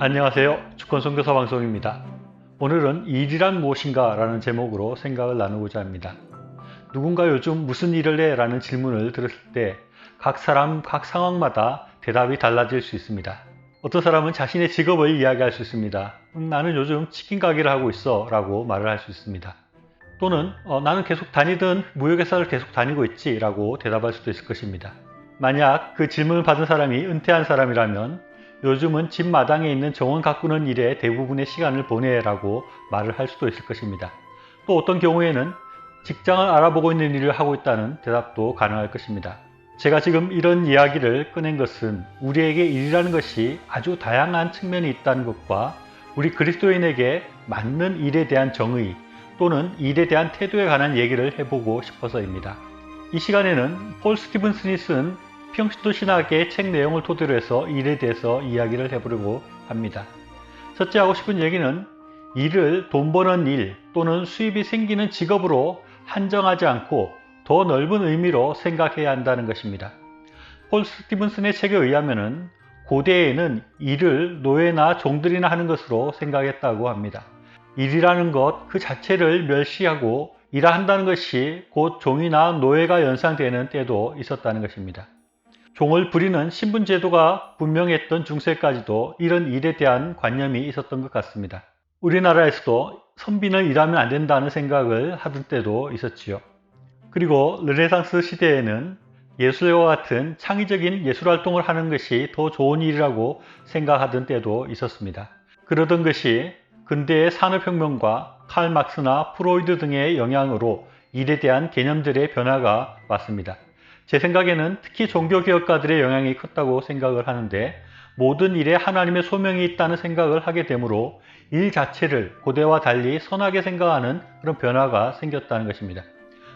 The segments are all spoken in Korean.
안녕하세요. 주권 선교사 방송입니다. 오늘은 일이란 무엇인가 라는 제목으로 생각을 나누고자 합니다. 누군가 요즘 무슨 일을 해? 라는 질문을 들었을 때 각 사람, 각 상황마다 대답이 달라질 수 있습니다. 어떤 사람은 자신의 직업을 이야기할 수 있습니다. 음, 나는 요즘 치킨 가게를 하고 있어 라고 말을 할 수 있습니다. 또는 어, 나는 계속 다니던 무역회사를 계속 다니고 있지 라고 대답할 수도 있을 것입니다. 만약 그 질문을 받은 사람이 은퇴한 사람이라면 요즘은 집 마당에 있는 정원 가꾸는 일에 대부분의 시간을 보내라고 말을 할 수도 있을 것입니다. 또 어떤 경우에는 직장을 알아보고 있는 일을 하고 있다는 대답도 가능할 것입니다. 제가 지금 이런 이야기를 꺼낸 것은 우리에게 일이라는 것이 아주 다양한 측면이 있다는 것과 우리 그리스도인에게 맞는 일에 대한 정의 또는 일에 대한 태도에 관한 얘기를 해보고 싶어서입니다. 이 시간에는 폴 스티븐슨이 쓴 평신도 신학의 책 내용을 토대로 해서 일에 대해서 이야기를 해보려고 합니다. 첫째 하고 싶은 얘기는 일을 돈 버는 일 또는 수입이 생기는 직업으로 한정하지 않고 더 넓은 의미로 생각해야 한다는 것입니다. 폴 스티븐슨의 책에 의하면 고대에는 일을 노예나 종들이나 하는 것으로 생각했다고 합니다. 일이라는 것 그 자체를 멸시하고 일을 한다는 것이 곧 종이나 노예가 연상되는 때도 있었다는 것입니다. 종을 부리는 신분제도가 분명했던 중세까지도 이런 일에 대한 관념이 있었던 것 같습니다. 우리나라에서도 선비는 일하면 안 된다는 생각을 하던 때도 있었지요. 그리고 르네상스 시대에는 예술과 같은 창의적인 예술 활동을 하는 것이 더 좋은 일이라고 생각하던 때도 있었습니다. 그러던 것이 근대의 산업혁명과 칼 막스나 프로이드 등의 영향으로 일에 대한 개념들의 변화가 왔습니다. 제 생각에는 특히 종교 개혁가들의 영향이 컸다고 생각을 하는데 모든 일에 하나님의 소명이 있다는 생각을 하게 되므로 일 자체를 고대와 달리 선하게 생각하는 그런 변화가 생겼다는 것입니다.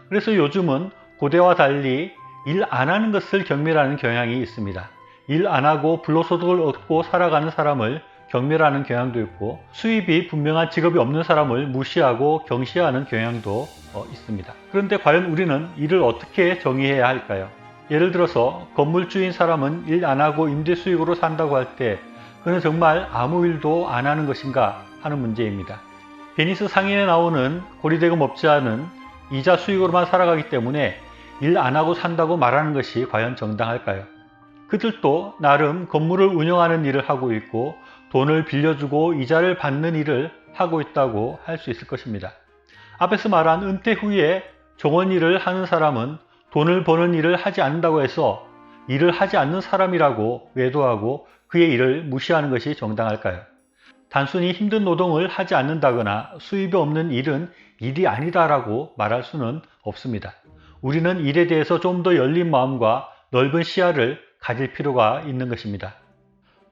그래서 요즘은 고대와 달리 일 안 하는 것을 경멸하는 경향이 있습니다. 일 안 하고 불로소득을 얻고 살아가는 사람을 경멸하는 경향도 있고 수입이 분명한 직업이 없는 사람을 무시하고 경시하는 경향도 어, 있습니다. 그런데 과연 우리는 일을 어떻게 정의해야 할까요? 예를 들어서 건물주인 사람은 일 안 하고 임대 수익으로 산다고 할 때 그는 정말 아무 일도 안 하는 것인가 하는 문제입니다. 베니스 상인에 나오는 고리대금 않은 이자 수익으로만 살아가기 때문에 일 안 하고 산다고 말하는 것이 과연 정당할까요? 그들도 나름 건물을 운영하는 일을 하고 있고 돈을 빌려주고 이자를 받는 일을 하고 있다고 할 수 있을 것입니다. 앞에서 말한 은퇴 후에 종원 일을 하는 사람은 돈을 버는 일을 하지 않는다고 해서 일을 하지 않는 사람이라고 외도하고 그의 일을 무시하는 것이 정당할까요? 단순히 힘든 노동을 하지 않는다거나 수입이 없는 일은 일이 아니다라고 말할 수는 없습니다. 우리는 일에 대해서 좀 더 열린 마음과 넓은 시야를 가질 필요가 있는 것입니다.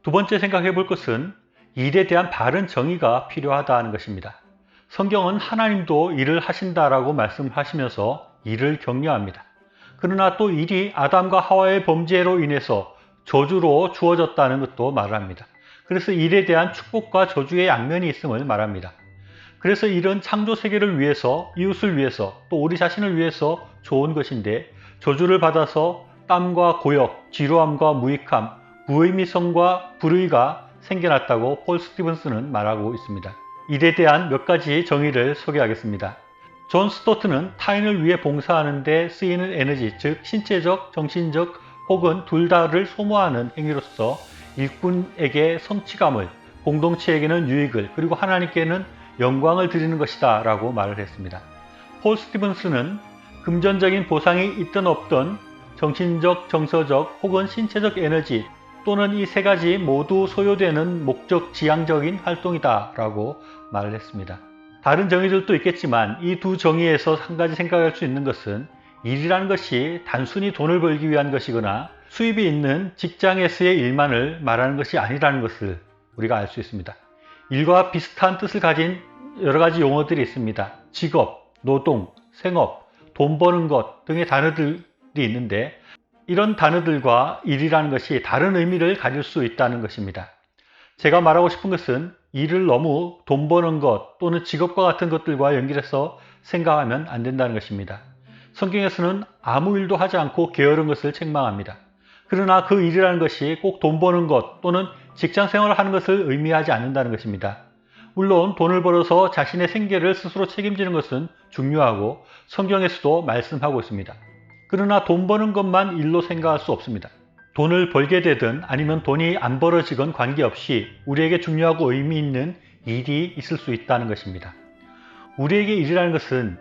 두 번째 생각해 볼 것은 일에 대한 바른 정의가 필요하다는 것입니다. 성경은 하나님도 일을 하신다라고 말씀하시면서 일을 격려합니다. 그러나 또 일이 아담과 하와의 범죄로 인해서 저주로 주어졌다는 것도 말합니다. 그래서 일에 대한 축복과 저주의 양면이 있음을 말합니다. 그래서 일은 창조 세계를 위해서, 이웃을 위해서, 또 우리 자신을 위해서 좋은 것인데 저주를 받아서 땀과 고역, 지루함과 무익함, 무의미성과 불의가 생겨났다고 폴 스티븐스는 말하고 있습니다. 일에 대한 몇 가지 정의를 소개하겠습니다. 존 스토트는 타인을 위해 봉사하는 데 쓰이는 에너지, 즉 신체적, 정신적 혹은 둘 다를 소모하는 행위로서 일꾼에게 성취감을, 공동체에게는 유익을, 그리고 하나님께는 영광을 드리는 것이다 라고 말을 했습니다. 폴 스티븐스는 금전적인 보상이 있든 없든 정신적, 정서적 혹은 신체적 에너지 또는 이 세 가지 모두 소요되는 목적 지향적인 활동이다 라고 말을 했습니다. 다른 정의들도 있겠지만 이 두 정의에서 한 가지 생각할 수 있는 것은 일이라는 것이 단순히 돈을 벌기 위한 것이거나 수입이 있는 직장에서의 일만을 말하는 것이 아니라는 것을 우리가 알 수 있습니다. 일과 비슷한 뜻을 가진 여러 가지 용어들이 있습니다. 직업, 노동, 생업, 돈 버는 것 등의 단어들이 있는데 이런 단어들과 일이라는 것이 다른 의미를 가질 수 있다는 것입니다. 제가 말하고 싶은 것은 일을 너무 돈 버는 것 또는 직업과 같은 것들과 연결해서 생각하면 안 된다는 것입니다. 성경에서는 아무 일도 하지 않고 게으른 것을 책망합니다. 그러나 그 일이라는 것이 꼭 돈 버는 것 또는 직장 생활을 하는 것을 의미하지 않는다는 것입니다. 물론 돈을 벌어서 자신의 생계를 스스로 책임지는 것은 중요하고 성경에서도 말씀하고 있습니다. 그러나 돈 버는 것만 일로 생각할 수 없습니다. 돈을 벌게 되든 아니면 돈이 안 벌어지건 관계없이 우리에게 중요하고 의미 있는 일이 있을 수 있다는 것입니다. 우리에게 일이라는 것은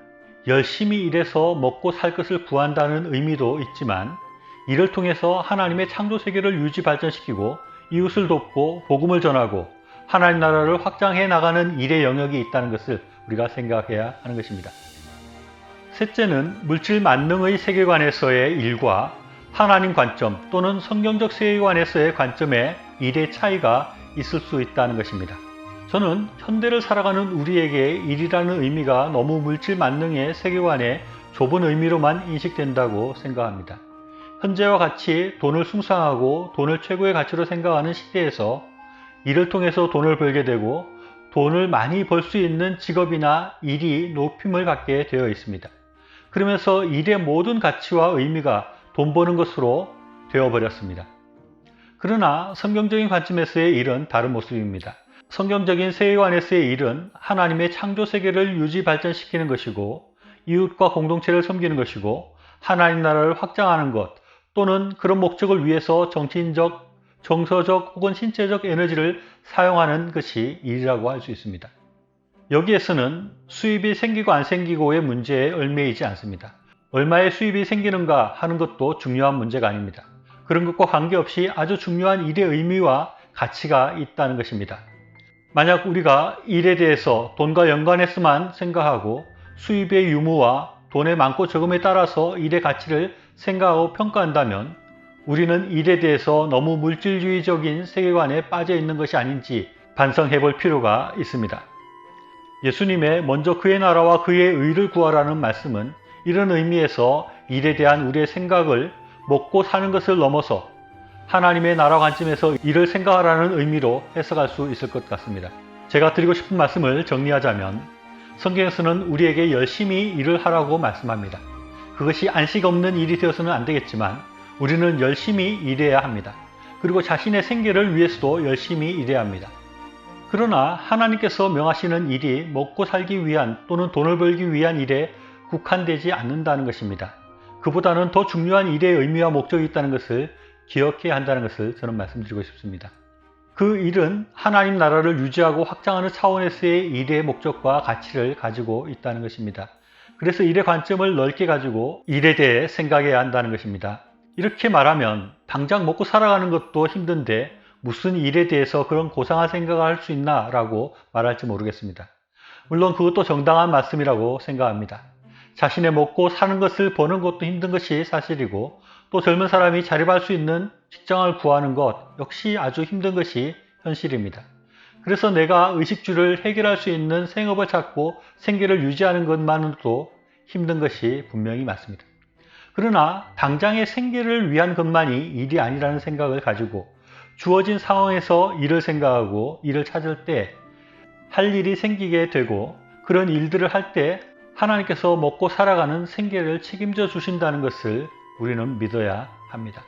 열심히 일해서 먹고 살 것을 구한다는 의미도 있지만 이를 통해서 하나님의 창조 세계를 유지 발전시키고 이웃을 돕고 복음을 전하고 하나님 나라를 확장해 나가는 일의 영역이 있다는 것을 우리가 생각해야 하는 것입니다. 셋째는 물질 만능의 세계관에서의 일과 하나님 관점 또는 성경적 세계관에서의 관점에 일의 차이가 있을 수 있다는 것입니다. 저는 현대를 살아가는 우리에게 일이라는 의미가 너무 물질 만능의 세계관의 좁은 의미로만 인식된다고 생각합니다. 현재와 같이 돈을 숭상하고 돈을 최고의 가치로 생각하는 시대에서 일을 통해서 돈을 벌게 되고 돈을 많이 벌 수 있는 직업이나 일이 높임을 받게 되어 있습니다. 그러면서 일의 모든 가치와 의미가 돈 버는 것으로 되어버렸습니다. 그러나 성경적인 관점에서의 일은 다른 모습입니다. 성경적인 세계관에서의 일은 하나님의 창조 세계를 유지 발전시키는 것이고 이웃과 공동체를 섬기는 것이고 하나님 나라를 확장하는 것 또는 그런 목적을 위해서 정치인적, 정서적 혹은 신체적 에너지를 사용하는 것이 일이라고 할 수 있습니다. 여기에서는 수입이 생기고 안 생기고의 문제에 얽매이지 않습니다. 얼마의 수입이 생기는가 하는 것도 중요한 문제가 아닙니다. 그런 것과 관계없이 아주 중요한 일의 의미와 가치가 있다는 것입니다. 만약 우리가 일에 대해서 돈과 연관해서만 생각하고 수입의 유무와 돈의 많고 적음에 따라서 일의 가치를 생각하고 평가한다면 우리는 일에 대해서 너무 물질주의적인 세계관에 빠져 있는 것이 아닌지 반성해 볼 필요가 있습니다. 예수님의 먼저 그의 나라와 그의 의를 구하라는 말씀은 이런 의미에서 일에 대한 우리의 생각을 먹고 사는 것을 넘어서 하나님의 나라 관점에서 일을 생각하라는 의미로 해석할 수 있을 것 같습니다. 제가 드리고 싶은 말씀을 정리하자면 성경에서는 우리에게 열심히 일을 하라고 말씀합니다. 그것이 안식 없는 일이 되어서는 안 되겠지만 우리는 열심히 일해야 합니다. 그리고 자신의 생계를 위해서도 열심히 일해야 합니다. 그러나 하나님께서 명하시는 일이 먹고 살기 위한 또는 돈을 벌기 위한 일에 국한되지 않는다는 것입니다. 그보다는 더 중요한 일의 의미와 목적이 있다는 것을 기억해야 한다는 것을 저는 말씀드리고 싶습니다. 그 일은 하나님 나라를 유지하고 확장하는 차원에서의 일의 목적과 가치를 가지고 있다는 것입니다. 그래서 일의 관점을 넓게 가지고 일에 대해 생각해야 한다는 것입니다. 이렇게 말하면 당장 먹고 살아가는 것도 힘든데 무슨 일에 대해서 그런 고상한 생각을 할 수 있나 라고 말할지 모르겠습니다. 물론 그것도 정당한 말씀이라고 생각합니다. 자신의 먹고 사는 것을 버는 것도 힘든 것이 사실이고 또 젊은 사람이 자립할 수 있는 직장을 구하는 것 역시 아주 힘든 것이 현실입니다. 그래서 내가 의식주를 해결할 수 있는 생업을 찾고 생계를 유지하는 것만으로도 힘든 것이 분명히 맞습니다. 그러나 당장의 생계를 위한 것만이 일이 아니라는 생각을 가지고 주어진 상황에서 일을 생각하고 일을 찾을 때 할 일이 생기게 되고 그런 일들을 할 때 하나님께서 먹고 살아가는 생계를 책임져 주신다는 것을 우리는 믿어야 합니다.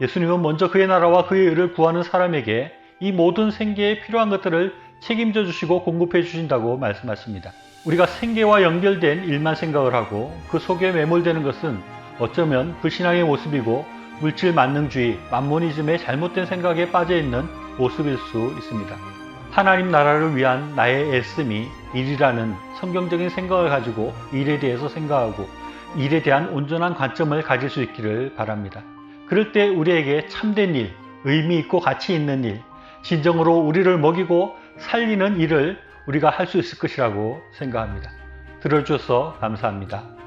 예수님은 먼저 그의 나라와 그의 의를 구하는 사람에게 이 모든 생계에 필요한 것들을 책임져 주시고 공급해 주신다고 말씀하십니다. 우리가 생계와 연결된 일만 생각을 하고 그 속에 매몰되는 것은 어쩌면 불신앙의 모습이고 물질 만능주의, 만모니즘의 잘못된 생각에 빠져 있는 모습일 수 있습니다. 하나님 나라를 위한 나의 애씀이 일이라는 성경적인 생각을 가지고 일에 대해서 생각하고 일에 대한 온전한 관점을 가질 수 있기를 바랍니다. 그럴 때 우리에게 참된 일, 의미 있고 가치 있는 일, 진정으로 우리를 먹이고 살리는 일을 우리가 할 수 있을 것이라고 생각합니다. 들어주셔서 감사합니다.